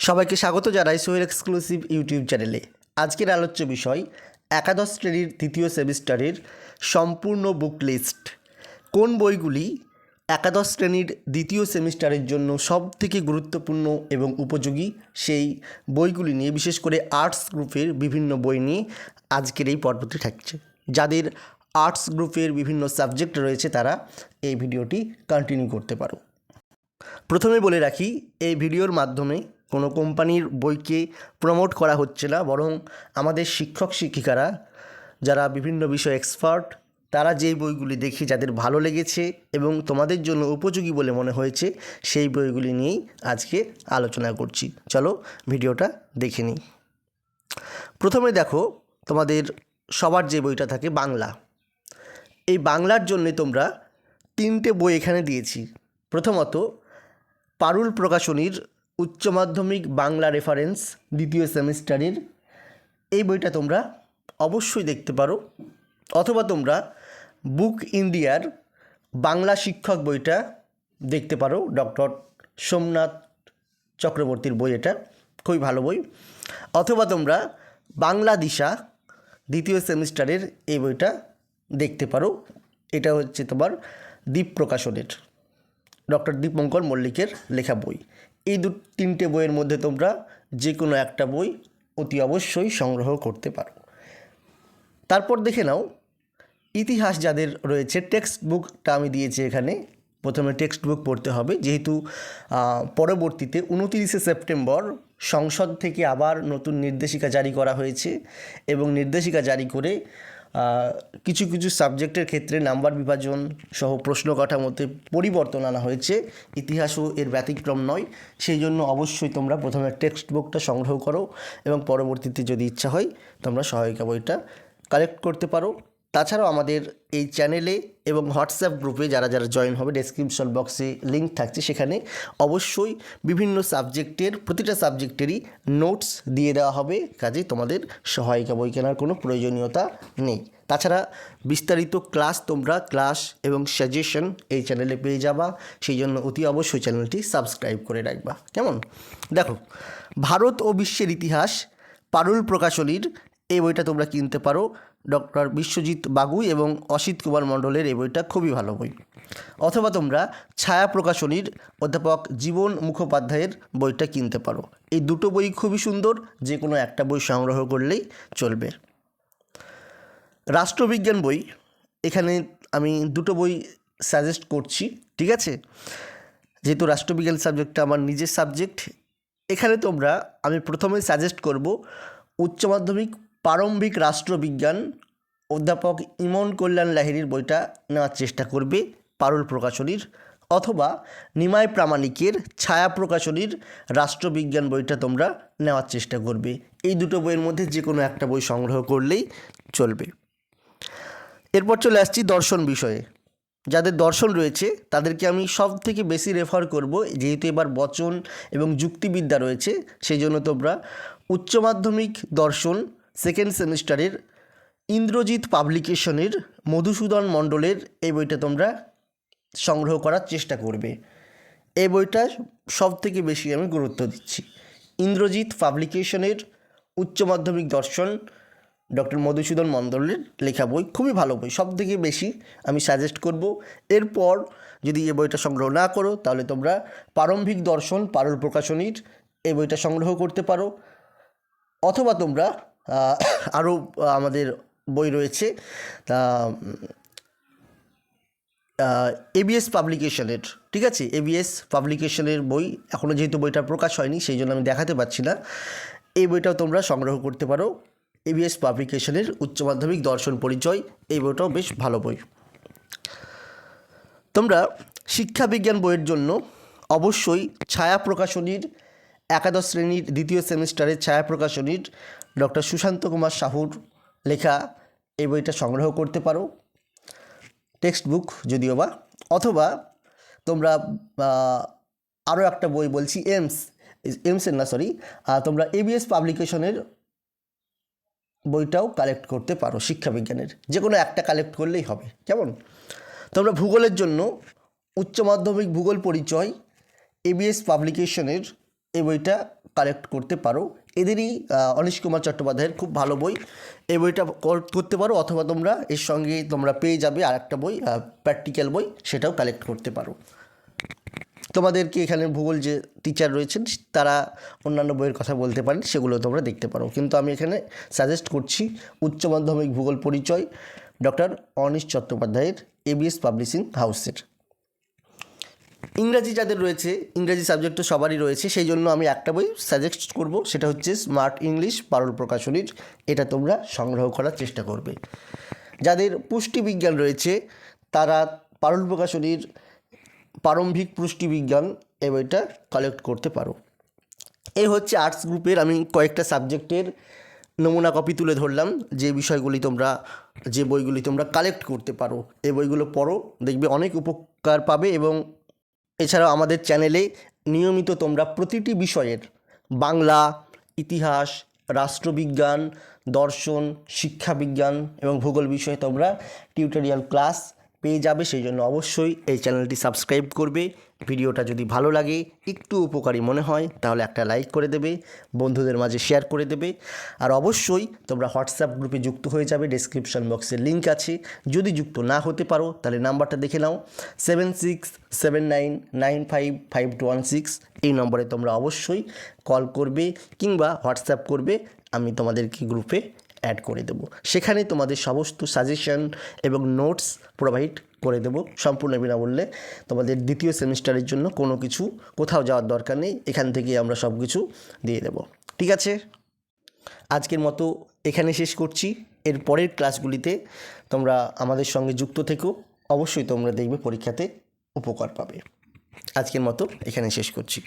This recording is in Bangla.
সবাইকে স্বাগত জানাই সোহেল এক্সক্লুসিভ ইউটিউব চ্যানেলে। আজকের আলোচ্য বিষয়, একাদশ শ্রেণির তৃতীয় সেমিস্টারের সম্পূর্ণ বুক লিস্ট। কোন বইগুলি একাদশ শ্রেণির দ্বিতীয় সেমিস্টারের জন্য সব থেকে গুরুত্বপূর্ণ এবং উপযোগী? সেই বইগুলি নিয়ে, বিশেষ করে আর্টস গ্রুপের বিভিন্ন বই নিয়ে আজকের এই পর্বটি থাকছে। যাদের আর্টস গ্রুপের বিভিন্ন সাবজেক্ট রয়েছে, তারা এই ভিডিওটি কন্টিনিউ করতে পারো। প্রথমে বলে রাখি, এই ভিডিওর মাধ্যমে কোনো কোম্পানির বইকে প্রমোট করা হচ্ছে না, বরং আমাদের শিক্ষক শিক্ষিকারা, যারা বিভিন্ন বিষয়ে এক্সপার্ট তারা যেই বইগুলি দেখে যাদের ভালো লেগেছে এবং তোমাদের জন্য উপযোগী বলে মনে হয়েছে, সেই বইগুলি নিয়েই আজকে আলোচনা করছি। চলো ভিডিওটা দেখে নিই। প্রথমে দেখো, তোমাদের সবার যে বইটা থাকে বাংলা। এই বাংলার জন্যে তোমরা তিনটে বই এখানে দিয়েছি। প্রথমত পারুল প্রকাশনীর উচ্চ মাধ্যমিক বাংলা রেফারেন্স দ্বিতীয় সেমিস্টারের। এই বইটা তোমরা অবশ্যই দেখতে পারো। অথবা তোমরা বুক ইন্ডিয়ার বাংলা শিক্ষক বইটা দেখতে পারো। ডক্টর সোমনাথ চক্রবর্তীর বই এটা, খুবই ভালো বই। অথবা তোমরা বাংলা দিশা দ্বিতীয় সেমিস্টারের এই বইটা দেখতে পারো। এটা হচ্ছে তোমার দ্বীপ প্রকাশনের ডক্টর দীপঙ্কর মল্লিকের লেখা বই। এই দু, তিনটে বইয়ের মধ্যে তোমরা যে কোনো একটা বই অতি অবশ্যই সংগ্রহ করতে পারো। তারপর দেখে নাও, ইতিহাস যাদের রয়েছে টেক্সট বুকটা আমি দিয়েছি এখানে। প্রথমে টেক্সট বুক পড়তে হবে, যেহেতু পরবর্তীতে উনতিরিশে সেপ্টেম্বর সংসদ থেকে আবার নতুন নির্দেশিকা জারি করা হয়েছে এবং নির্দেশিকা জারি করে কিছু কিছু সাবজেক্টের ক্ষেত্রে নাম্বার বিভাজন সহ প্রশ্ন কাঠামোতে পরিবর্তন আনা হয়েছে। ইতিহাসও এর ব্যতিক্রম নয়। সেই জন্য অবশ্যই তোমরা প্রথমে টেক্সট বুকটা সংগ্রহ করো এবং পরবর্তীতে যদি ইচ্ছা হয়, তোমরা সহায়িকা বইটা কালেক্ট করতে পারো। তাছাড়াও আমাদের এই চ্যানেলে এবং হোয়াটসঅ্যাপ গ্রুপে যারা যারা জয়েন হবে ডেসক্রিপশন বক্সে লিঙ্ক থাকছে সেখানে অবশ্যই বিভিন্ন সাবজেক্টের, প্রতিটা সাবজেক্টেরই নোটস দিয়ে দেওয়া হবে। কাজে তোমাদের সহায়িকা বই কেনার কোনো প্রয়োজনীয়তা নেই। তাছাড়া বিস্তারিত ক্লাস তোমরা ক্লাস এবং সাজেশন এই চ্যানেলে পেয়ে যাবা। সেই জন্য অতি অবশ্যই চ্যানেলটি সাবস্ক্রাইব করে রাখবা। কেমন? দেখো, ভারত ও বিশ্বের ইতিহাস পারুল প্রকাশনীর এই বইটা তোমরা কিনতে পারো। ডক্টর বিশ্বজিৎ বাগুই এবং অসিত কুমার মণ্ডলের এই বইটা খুবই ভালো বই। অথবা তোমরা ছায়া প্রকাশনীর অধ্যাপক জীবন মুখোপাধ্যায়ের বইটা কিনতে পারো। এই দুটো বই খুবই সুন্দর যে কোনো একটা বই সংগ্রহ করলেই চলবে। রাষ্ট্রবিজ্ঞান বই, এখানে আমি দুটো বই সাজেস্ট করছি, ঠিক আছে? যেহেতু রাষ্ট্রবিজ্ঞান সাবজেক্টটা আমার নিজের সাবজেক্ট এখানে তোমরা, আমি প্রথমে সাজেস্ট করব উচ্চ মাধ্যমিক প্রারম্ভিক রাষ্ট্রবিজ্ঞান অধ্যাপক ইমন কল্যাণ লাহিড়ির বইটা নেওয়ার চেষ্টা করবে পারুল প্রকাশনীর অথবা নিমাই প্রামাণিকের ছায়া প্রকাশনীর রাষ্ট্রবিজ্ঞান বইটা তোমরা নেওয়ার চেষ্টা করবে। এই দুটো বইয়ের মধ্যে যে কোনো একটা বই সংগ্রহ করলেই চলবে। এরপর চলে আসছি দর্শন বিষয়ে। যাদের দর্শন রয়েছে, তাদেরকে আমি সব থেকে বেশি রেফার করব, যেহেতু এবার বচন এবং যুক্তিবিদ্যা রয়েছে, সেই জন্য তোমরা উচ্চ মাধ্যমিক দর্শন সেকেন্ড সেমিস্টারের ইন্দ্রজিৎ পাবলিকেশনের মধুসূদন মণ্ডলের এই বইটা তোমরা সংগ্রহ করার চেষ্টা করবে। এই বইটা সব থেকে বেশি আমি গুরুত্ব দিচ্ছি। ইন্দ্রজিৎ পাবলিকেশনের উচ্চ মাধ্যমিক দর্শন ডক্টর মধুসূদন মণ্ডলের লেখা বই, খুবই ভালো বই সব থেকে বেশি আমি সাজেস্ট করব। এরপর যদি এই বইটা সংগ্রহ না করো, তাহলে তোমরা প্রারম্ভিক দর্শন, পারুল প্রকাশনীর এই বইটা সংগ্রহ করতে পারো। অথবা তোমরা আরও আমাদের বই রয়েছে, তা এবিএস পাবলিকেশনের ঠিক আছে? এবিএস পাবলিকেশনের বই এখনও যেহেতু বইটা প্রকাশ হয়নি, সেই জন্য আমি দেখাতে পারছি না। এই বইটাও তোমরা সংগ্রহ করতে পারো। এবিএস পাবলিকেশনের উচ্চ মাধ্যমিক দর্শন পরিচয়, এই বইটাও বেশ ভালো বই। তোমরা শিক্ষা বিজ্ঞান বইয়ের জন্য অবশ্যই ছায়া প্রকাশনীর একাদশ শ্রেণির দ্বিতীয় সেমিস্টারের ছায়া প্রকাশনীর ডক্টর সুশান্ত কুমার সাহুর লেখা এই বইটা সংগ্রহ করতে পারো। টেক্সট বুক যদিও বা, অথবা তোমরা আরও একটা বই বলছি, এমস এমসের না সরি তোমরা এবিএস পাবলিকেশনের বইটাও কালেক্ট করতে পারো শিক্ষাবিজ্ঞানের। যে কোনো একটা কালেক্ট করলেই হবে, কেমন? তোমরা ভূগোলের জন্য উচ্চ মাধ্যমিক ভূগোল পরিচয় এবিএস পাবলিকেশনের এই বইটা কালেক্ট করতে পারো। এদেরই অনিশ কুমার চট্টোপাধ্যায়ের খুব ভালো বই। এই বইটা কর- করতে পারো অথবা তোমরা এর সঙ্গে তোমরা পেয়ে যাবে আর একটা বই প্র্যাকটিক্যাল বই, সেটাও কালেক্ট করতে পারো। তোমাদেরকে এখানে ভূগোল যে টিচার রয়েছেন, তারা অন্যান্য বইয়ের কথা বলতে পারেন, সেগুলো তোমরা দেখতে পারো। কিন্তু আমি এখানে সাজেস্ট করছি উচ্চ মাধ্যমিক ভূগোল পরিচয় ডক্টর অনিশ চট্টোপাধ্যায়ের এবিএস পাবলিশিং হাউসের ইংরাজি যাদের রয়েছে, ইংরাজি সাবজেক্ট তো সবারই রয়েছে, সেই জন্য আমি একটা বই সাজেস্ট করব, সেটা হচ্ছে স্মার্ট ইংলিশ পারুল প্রকাশনীর এটা তোমরা সংগ্রহ করার চেষ্টা করবে। যাদের পুষ্টিবিজ্ঞান রয়েছে, তারা পারুল প্রকাশনীর প্রারম্ভিক পুষ্টিবিজ্ঞান এই বইটা কালেক্ট করতে পারো। এই হচ্ছে আর্টস গ্রুপের আমি কয়েকটা সাবজেক্টের নমুনা কপি তুলে ধরলাম, যে বিষয়গুলি তোমরা, যে বইগুলি তোমরা কালেক্ট করতে পারো। এই বইগুলো পড়ো, দেখবে অনেক উপকার পাবে এবং এছাড়াও আমাদের চ্যানেলে নিয়মিত তোমরা প্রতিটি বিষয়ের বাংলা, ইতিহাস, রাষ্ট্রবিজ্ঞান, দর্শন, শিক্ষাবিজ্ঞান এবং ভূগোল বিষয়ে তোমরা টিউটোরিয়াল ক্লাস পেয়ে যাবে, সেই জন্য অবশ্যই এই চ্যানেলটি সাবস্ক্রাইব করবে। ভিডিওটা যদি ভালো লাগে, একটু উপকারী মনে হয়, তাহলে একটা লাইক করে দেবে, বন্ধুদের মাঝে শেয়ার করে দেবে। আর অবশ্যই তোমরা হোয়াটসঅ্যাপ গ্রুপে যুক্ত হয়ে যাবে ডেসক্রিপশন বক্সের লিঙ্ক আছে। যদি যুক্ত না হতে পারো, তাহলে নাম্বারটা দেখে নাও seven six seven nine nine five five two one six এই নম্বরে তোমরা অবশ্যই কল করবে কিংবা হোয়াটসঅ্যাপ করবে, আমি তোমাদেরকে গ্রুপে অ্যাড করে দেবো। সেখানে তোমাদের সমস্ত সাজেশন এবং নোটস প্রোভাইড করে দেবো। সম্পূর্ণ বিনামূল্যে তোমাদের দ্বিতীয় সেমিস্টারের জন্য কোনো কিছু কোথাও যাওয়ার দরকার নেই। এখান থেকেই আমরা সব কিছু দিয়ে দেবো। ঠিক আছে? আজকের মতো এখানে শেষ করছি। এর পরের ক্লাসগুলিতে তোমরা আমাদের সঙ্গে যুক্ত থেকো। অবশ্যই তোমরা দেখবে পরীক্ষাতে উপকার পাবে। আজকের মতো এখানে শেষ করছি।